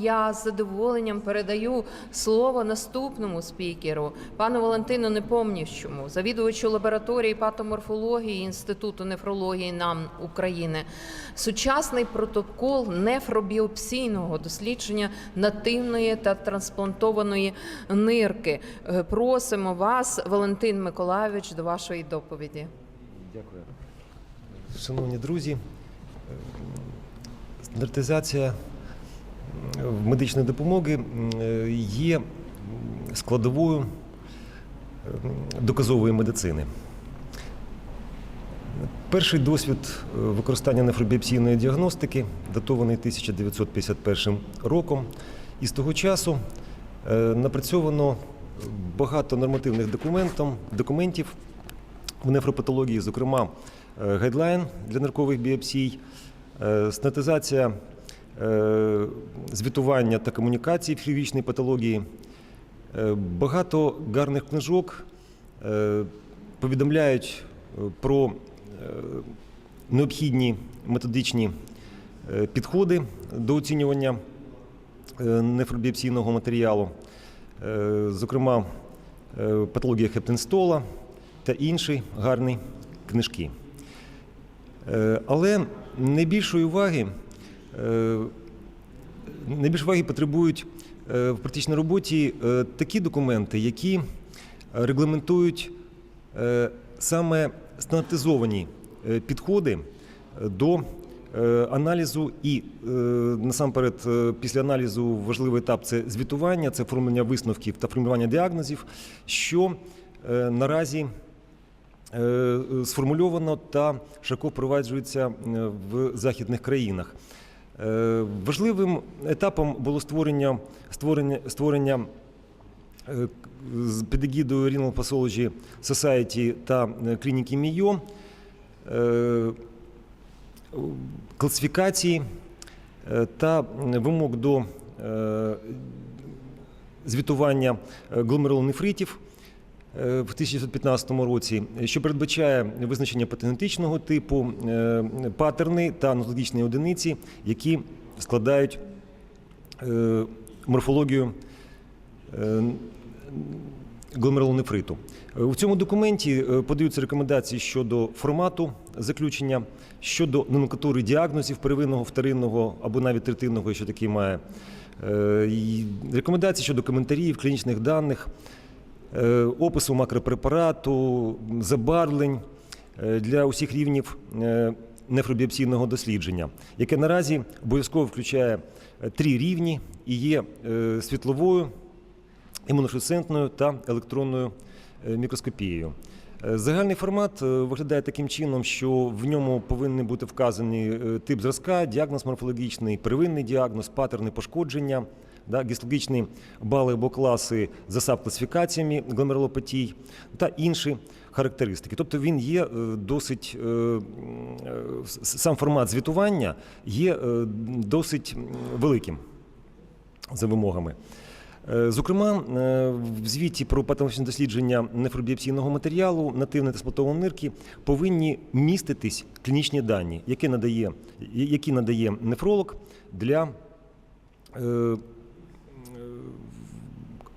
я з задоволенням передаю слово наступному спікеру, пану Валентину Непомніщому, завідувачу лабораторії патоморфології Інституту нефрології НАМ України. Сучасний протокол нефробіопсійного дослідження нативної та трансплантованої нирки. Е, Просимо вас, Валентин Миколайович, до вашої доповіді. Дякую. Шановні друзі, е, стандартизація медичної допомоги е, є складовою доказової медицини. Перший досвід е, використання нефробіопсійної діагностики датований 1951 роком. І з того часу е, напрацьовано багато нормативних документів в нефропатології, зокрема гайдлайн для ниркових біопсій, стандартизація е, звітування та комунікації в хірургічній патології. Е, Багато гарних книжок е, повідомляють е, про е, необхідні методичні е, підходи до оцінювання е, нефробіопсійного матеріалу, Е, зокрема, е, патологія Хептенстола та інші гарні книжки. Е, Але найбільшої уваги, е, найбільш уваги потребують е, в практичній роботі е, такі документи, які регламентують е, саме стандартизовані е, підходи до е, аналізу і е, насамперед е, після аналізу важливий етап це звітування, це формування висновків та формування діагнозів, що е, наразі е, сформульовано та широко впроваджується е, в західних країнах. Е, Важливим етапом було створення, створення, створення е, під егідою Renal Pathology Society та е, клініки Мійо класифікації та вимог до звітування гломерулонефритів. е, в 1915 році, що передбачає визначення патогенетичного типу, е, патерни та нозологічні одиниці, які складають е, морфологію е, гломерулонефриту. Е, У цьому документі е, подаються рекомендації щодо формату заключення, щодо номенклатури діагнозів первинного, вторинного або навіть третинного, що такий має. Е, Рекомендації щодо коментарів, клінічних даних, е, опису макропрепарату, забарвлень е, для усіх рівнів е, нефробіопсійного дослідження, яке наразі обов'язково включає е, три рівні і є е, світловою, імунofluoresцентною та електронною е, мікроскопією. Е, Загальний формат е, виглядає таким чином, що в ньому повинні бути вказані е, тип зразка, діагноз морфологічний, первинний діагноз, патерни пошкодження, да, гістологічні бали або класи за сабкласифікаціями гломерулопатій та інші характеристики. Тобто він є е, досить е, е, сам формат звітування є досить великим за вимогами. Зокрема, в звіті про патологічне дослідження нефробіопсійного матеріалу нативної та сплатованої нирки повинні міститись клінічні дані, які надає, які надає нефролог для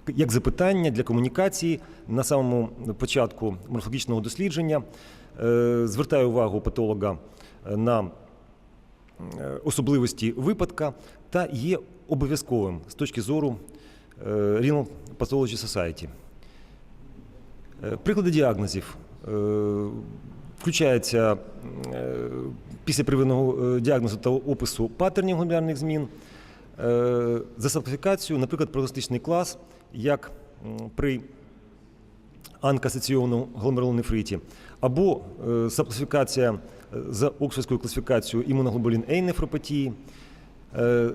як запитання для комунікації на самому початку морфологічного дослідження. Е, Звертаю увагу патолога е, на е, особливості випадка та є обов'язковим з точки зору Renal Pathology Society. Приклади діагнозів включаються після первинного е, діагнозу та опису патернів гломерулярних змін, за сертифікацію, наприклад, прогностичний клас, як при анкасаційному гломерулонефриті, або е, субкласифікація е, за оксфордською класифікацією імуноглобулін А нефропатії. Е,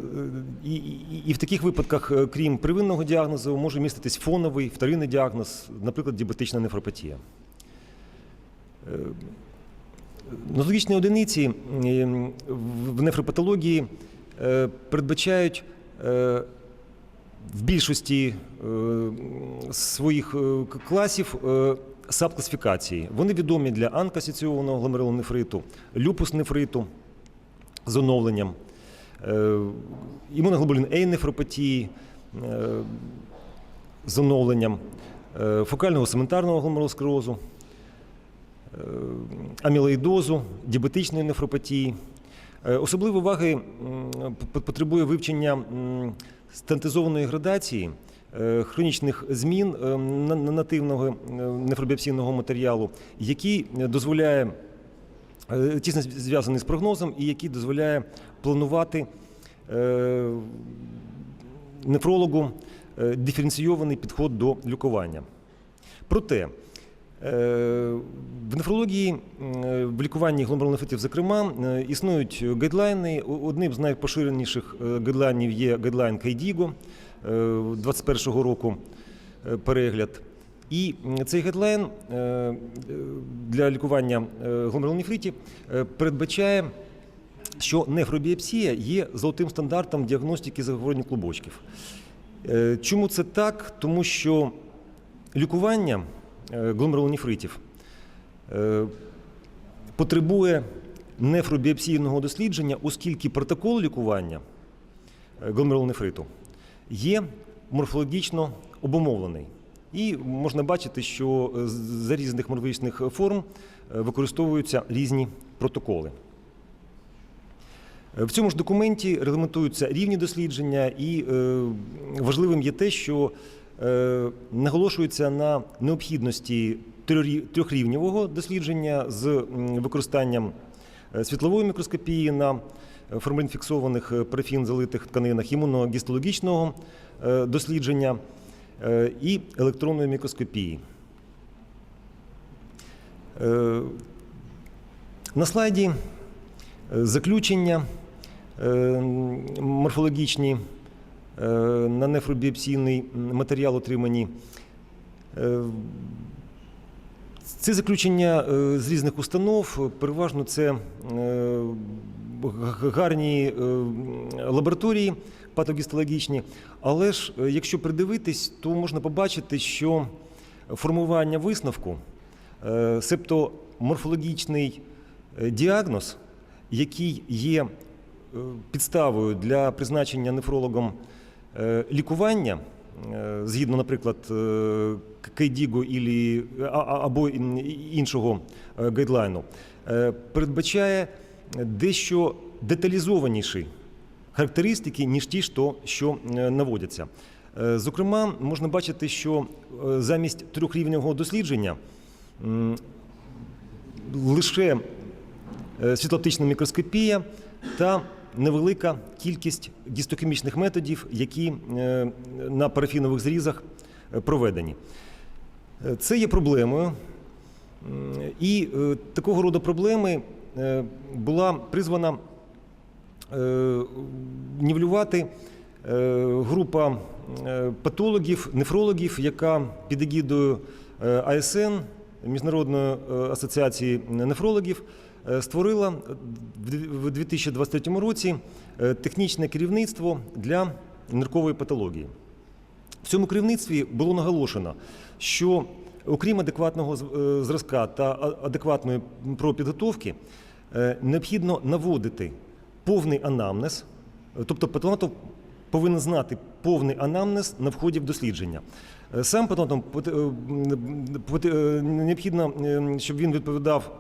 І, і, і в таких випадках, крім первинного діагнозу, може міститись фоновий, вторинний діагноз, наприклад, діабетична нефропатія. Нозологічні одиниці в нефропатології передбачають більшості е, своїх е, класів е, сабкласифікації. Вони відомі для анкасаційованого гломерулонефриту, люпус-нефриту з оновленням. імуноглобулін А нефропатії з оновленням, фокального сементарного гломерулосклерозу, е, амілоїдозу, діабетичної нефропатії. Особливої уваги потребує вивчення м, стентизованої градації, е, хронічних змін е, на- на- нативного е, нефробіопсійного матеріалу, який дозволяє тісно зв'язаний з прогнозом і який дозволяє планувати нефрологу диференційований підход до лікування. Проте в нефрології, е, в лікуванні гломерулонефритів, зокрема, е, існують гайдлайни. Одним з найпоширеніших е, гайдлайнів є гайдлайн Кайдіго 2021 року е, перегляд. І цей гайдлайн е, е, для лікування е, гломерулонефритів е, передбачає що нефробіопсія є золотим стандартом діагностики захворювань клубочків. Е, Чому це так? Тому що лікування е, гломерулонефритів е, потребує нефробіопсійного дослідження, оскільки протокол лікування е, гломерулонефриту є морфологічно обумовлений. І можна бачити, що е, за різних морфологічних форм е, використовуються різні протоколи. Е, В цьому ж документі регламентуються рівні дослідження, і е, важливим є те, що е, наголошується на необхідності трьохрівневого дослідження з використанням е, світлової мікроскопії на е, формалін-фіксованих е, парафін залитих тканинах, імуногістологічного е, дослідження е, і електронної мікроскопії. Е, На слайді е, заключення е, морфологічні е, на нефробіопсійний матеріал отримані. Е, Ці заключення е, з різних установ, переважно це е, гарні е, лабораторії патогістологічні, але ж е, якщо придивитись, то можна побачити, що формування висновку, е, себто морфологічний е, діагноз, який є е, підставою для призначення нефрологом е, лікування, е, згідно, наприклад, е, Кейдіго або іншого е, гайдлайну, е, передбачає дещо деталізованіші характеристики, ніж ті, що, е, наводяться. Е, Зокрема, можна бачити, що е, замість трьохрівневого дослідження лише е, світлооптична мікроскопія та невелика кількість гістохімічних методів, які е, на парафінових зрізах е, проведені. Е, Це є проблемою. І такого роду проблеми була призвана нівелювати е, група патологів, нефрологів, яка під егідою АСН, Міжнародної асоціації нефрологів, створила в 2023 році е, технічне керівництво для ниркової патології. В цьому керівництві було наголошено, що окрім адекватного е, зразка та адекватної пропідготовки, е, необхідно наводити повний анамнез, е, тобто патологоанатом повинен знати повний анамнез на вході в дослідження. Е, Сам патологоанатом пот- е, м, пот- е, необхідно, е, щоб він відповідав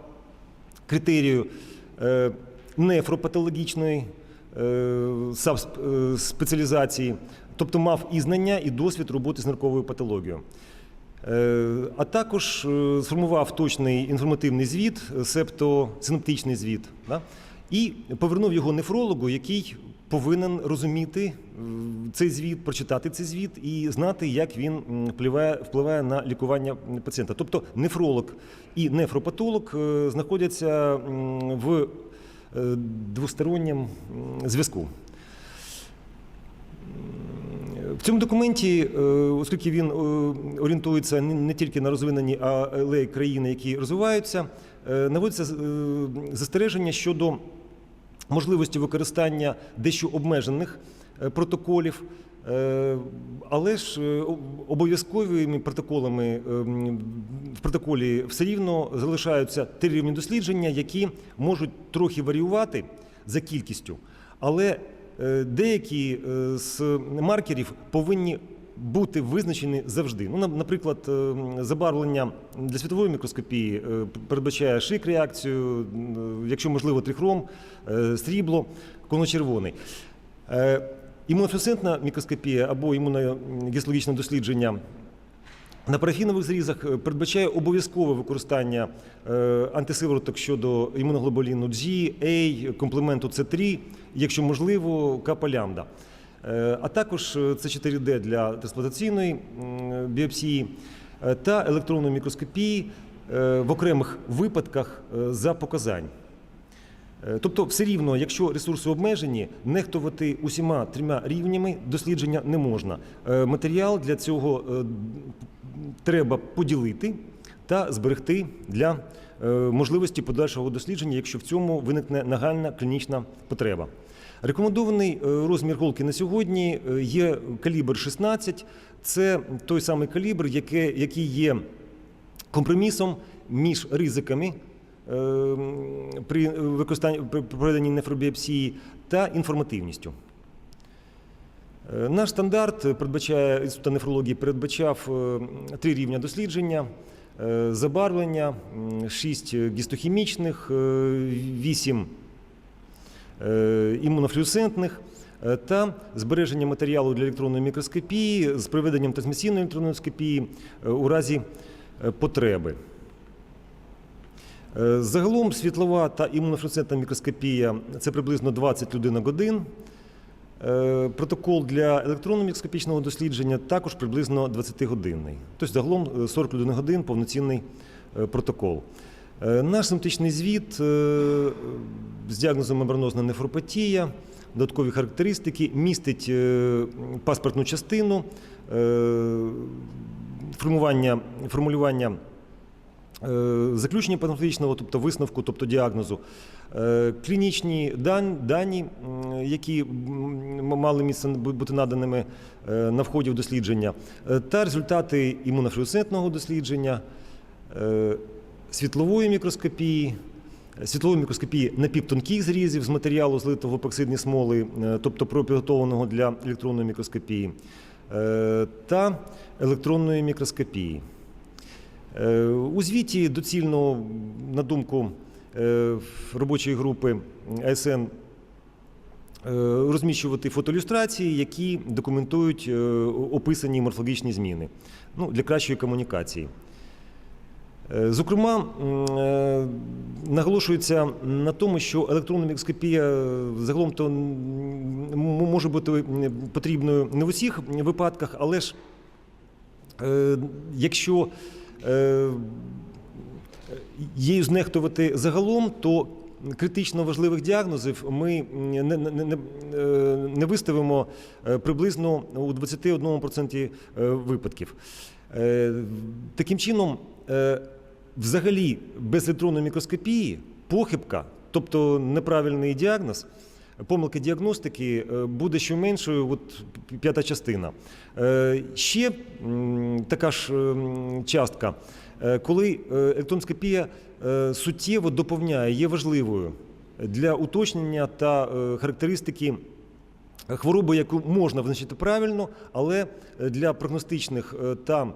критерію е, нефропатологічної е, е, спеціалізації, тобто мав і знання, і досвід роботи з нарковою патологією. А також сформував точний інформативний звіт, септо синоптичний звіт, да? і повернув його нефрологу, який повинен розуміти е, цей звіт, прочитати цей звіт і знати, як він впливає, впливає на лікування пацієнта. Тобто нефролог і нефропатолог е, знаходяться в е, двосторонньому зв'язку. В цьому документі, оскільки він орієнтується не тільки на розвинені, але й країни, які розвиваються, наводиться застереження щодо можливості використання дещо обмежених е, протоколів, е, але ж е, обов'язковими протоколами в протоколі все рівно залишаються три рівні дослідження, які можуть трохи варіювати за кількістю, але деякі з маркерів повинні бути визначені завжди. Ну, наприклад, е, забарвлення для світової мікроскопії е, передбачає шик реакцію, е, якщо можливо, трихром, срібло, коночервоний. Е, мікроскопія або імуногістологічне дослідження на парафінових зрізах передбачає обов'язкове використання антисивороток щодо імуноглобуліну G, A, комплементу C3, якщо можливо, капа лямбда. Е, А також е, С4D для трансплантаційної біопсії е, та електронної мікроскопії е, в окремих випадках е, за показань. Е, Тобто, все рівно, якщо ресурси обмежені, нехтувати усіма трьома рівнями дослідження не можна. Е, Матеріал для цього е, треба поділити та зберегти для е, можливості подальшого дослідження, якщо в цьому виникне нагальна клінічна потреба. Рекомендований е, розмір голки на сьогодні е, є калібр 16. Це той самий калібр, який є компромісом між ризиками при використанні при проведенні нефробіопсії та інформативністю. Наш стандарт передбачає інститут нефрології передбачав три рівня дослідження: забарвлення, м, шість гістохімічних, е, вісім е, імунофлюоресцентних е, та збереження матеріалу для електронної мікроскопії з проведенням трансмісійної електронної мікроскопії е, у разі е, потреби. Е, Загалом світлова та імунофлюоресцентна мікроскопія це приблизно 20 людинок годин. Е, Протокол для електронно мікроскопічного дослідження також приблизно 20-годинний. Тобто загалом е, 40 людин годин повноцінний е, протокол. Е, Наш симптичний звіт е, з діагнозом мембранозна нефропатія, додаткові характеристики, містить е, паспортну частину, е, формування, формулювання Е, Заключення патологічного, тобто висновку, тобто діагнозу, Е, клінічні дані, які мали місце бути наданими е, на вході в дослідження, е, та результати імунофлюоресцентного дослідження, е, світлової мікроскопії, світлової мікроскопії напівтонких зрізів з матеріалу злитого в епоксидні смоли, е, тобто пропіготованого для електронної мікроскопії, е, та електронної мікроскопії. Е, У звіті доцільно, на думку е, робочої групи АСН, е, розміщувати фотоілюстрації, які документують описані морфологічні зміни ну, для кращої комунікації. Зокрема, наголошується на тому, що електронна мікроскопія загалом то може бути потрібною не в усіх випадках, але ж якщо її знехтувати загалом, то критично важливих діагнозів ми не, не, не, не, е, виставимо е, приблизно у 21% е, випадків. Е, Таким чином, е, взагалі, без електронної мікроскопії похибка, тобто неправильний діагноз, помилки діагностики е, буде щоменшою, от п'ята частина. Е, Ще така ж ем, частка, е, коли е, електроскопія е, суттєво доповняє, є важливою для уточнення та характеристики хвороби, яку можна визначити правильно, але для прогностичних та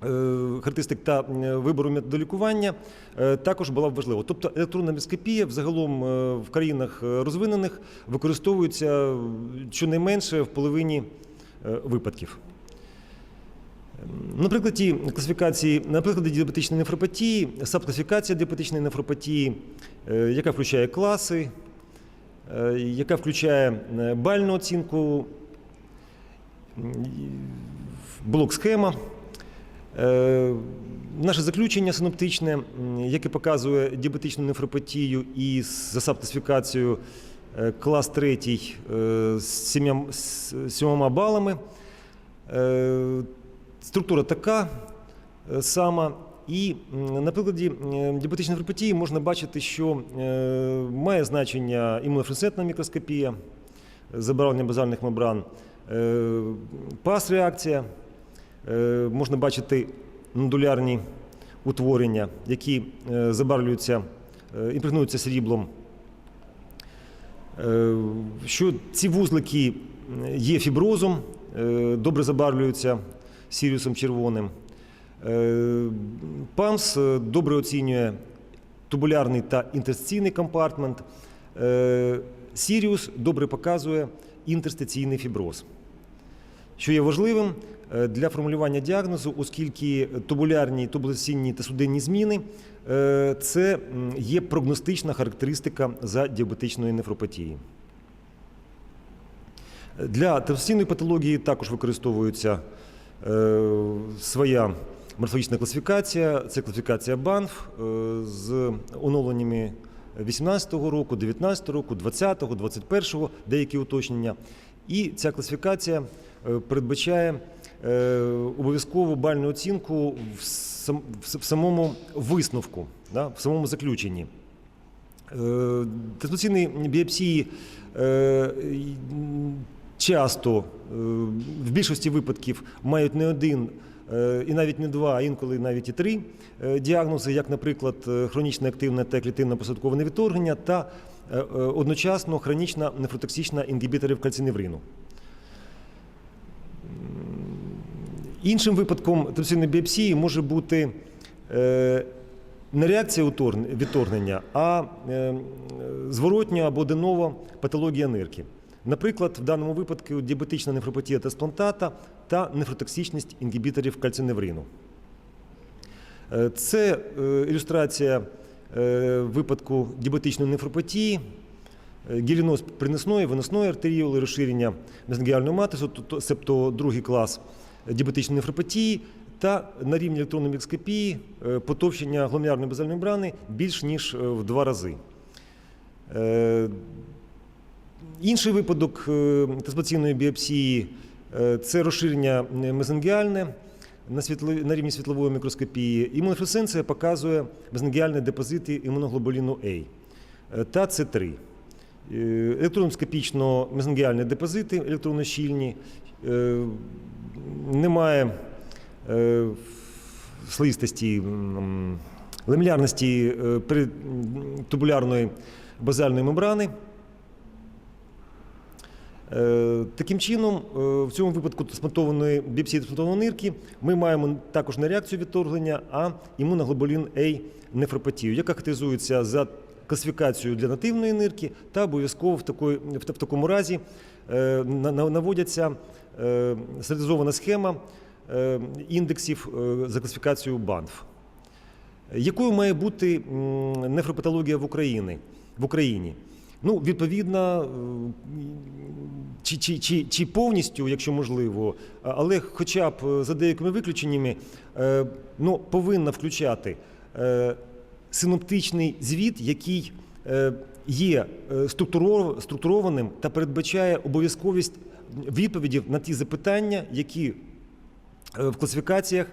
характеристик та е, вибору методу лікування е, також була б важлива. Тобто електронна мікроскопія взагалом е, в країнах е, розвинених використовується щонайменше в половині е, випадків. На прикладі класифікації, на прикладі діабетичної нефропатії, сабкласифікація діабетичної нефропатії, е, яка включає класи, е, яка включає е, бальну оцінку, блок схема. Е, Наше заключення синоптичне, яке показує діабетичну нефропатію і за сабкласифікацією е, клас 3 з сім'ям- сьомома балами. Е, Структура така е, сама. І на прикладі е, діабетичної нефропатії можна бачити, що е, має значення імунофлюоресцентна мікроскопія, е, забарвлення базальних мембран, е, пас-реакція, е, можна бачити нодулярні утворення, які е, забарвлюються, е, імпрегнуються сріблом. Е, Що ці вузлики є фіброзом, е, добре забарвлюються сіріусом червоним. Е, ПАМС е, добре оцінює тубулярний та інтерстиційний компартмент. Е, Сіріус добре показує інтерстиційний фіброз що є важливим е, для формулювання діагнозу, оскільки тубулярні, тубулаційні та судинні зміни е, це є прогностична характеристика за діабетичної нефропатії. Для травматичної патології також використовується е, своя морфологічна класифікація. Це класифікація БАНФ е, з оновленнями 18-го року, 19-го року, 20-го, 21-го, деякі уточнення. І ця класифікація е, передбачає е, обов'язкову бальну оцінку в сам- в самому висновку, в самому заключенні. Е, Трансплантаційні біопсії е, часто, е, в більшості випадків, мають не один е, і навіть не два, а інколи навіть і три е, діагнози, як, наприклад, е, хронічне активне та клітинно посадкове відторгнення та е, е, одночасно хронічна нефротоксична інгібіторів кальциневрину. Іншим випадком трансплантаційної біопсії може бути е, не реакція відторгнення, а е, зворотня або денова патологія нирки. Наприклад, в даному випадку діабетична нефропатія трансплантата та нефротоксичність інгібіторів кальциневрину. Е, Це ілюстрація випадку діабетичної нефропатії, гіліноз принесної, виносної артеріоли, розширення мезенгіального матису, тобто- другий клас діабетичної нефропатії та на рівні електронної мікроскопії е, потовщення гломерулярної базальної мембрани більш ніж е, в два рази. Е, Інший випадок е, біопсії це розширення мезенгіальне на, на рівні світлової мікроскопії. Імунофлюоресценція показує мезенгіальні депозити імуноглобуліну А та С3. Е, Електроноскопічно мезенгіальні депозити електронно-щільні. Е, Немає е, слизистості, м, ламелярності е, тубулярної базальної мембрани. Е, Таким чином, е, в цьому випадку трансплантованої біопсії трансплантованої нирки ми маємо також не реакцію відторгнення, а імуноглобулін А нефропатію, яка характеризується за класифікацією для нативної нирки та обов'язково в, в, такому разі наводяться е, стандартизована схема е, індексів е, за класифікацією БАНФ. Якою має бути нефропатологія в Україні? В Україні? Ну, відповідно, е, чи, чи, чи, чи повністю, якщо можливо, але хоча б е, за деякими виключеннями, е, ну, повинна включати е, синоптичний звіт, який е, є е, структурованим та передбачає обов'язковість відповідів на ті запитання, які е, в класифікаціях,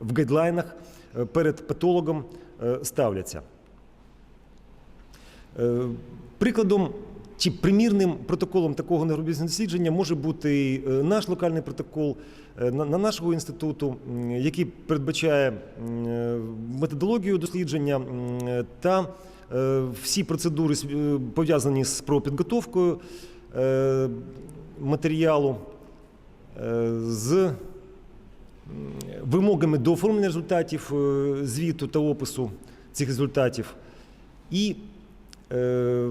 в гайдлайнах е, перед патологом ставляться. Прикладом чи примірним протоколом такого нейробізнесного дослідження може бути наш локальний протокол на на нашого інституту, який передбачає методологію дослідження та всі процедури е, пов'язані з пропідготовкою е, матеріалу е, з вимогами до оформлення результатів е, звіту та опису цих результатів і е,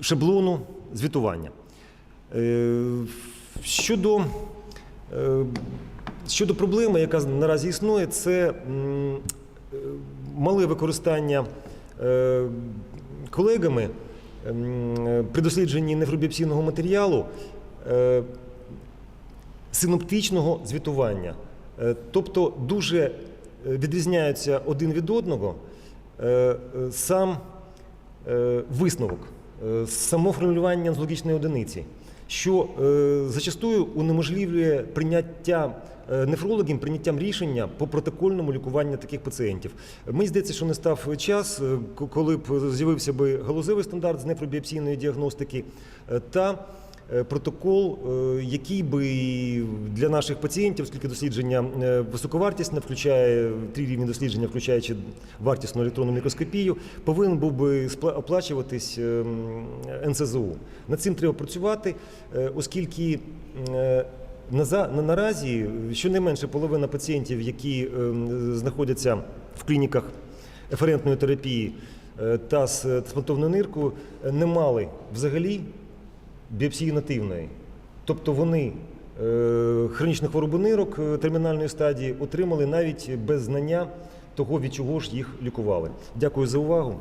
шаблону звітування. Е, Щодо, е, щодо проблеми, яка наразі існує, це е, мале використання е, колегами е, при дослідженні нефробіопсійного матеріалу е, синоптичного звітування. Е, Тобто дуже е, відрізняються один від одного е, е, сам е, висновок, е, само формулювання нозологічної одиниці, що е, зачастую унеможливлює прийняття е, нефрологів прийняттям рішення по протокольному лікуванню таких пацієнтів. Мені здається, що не став час, е, коли б з'явився би галузевий стандарт з нефробіопсійної діагностики е, та протокол, е, який би для наших пацієнтів, оскільки дослідження е, високовартісне, включає три рівні дослідження, включаючи вартісну електронну мікроскопію, повинен був би оплачуватись е, НСЗУ. Над цим треба працювати, е, оскільки е, наразі щонайменше половина пацієнтів, які е, знаходяться в клініках еферентної терапії е, та з трансплантованою ниркою, е, не мали взагалі біопсії нативної. Тобто вони е, хронічну хворобу нирок е, термінальної стадії отримали навіть без знання того, від чого ж їх лікували. Дякую за увагу.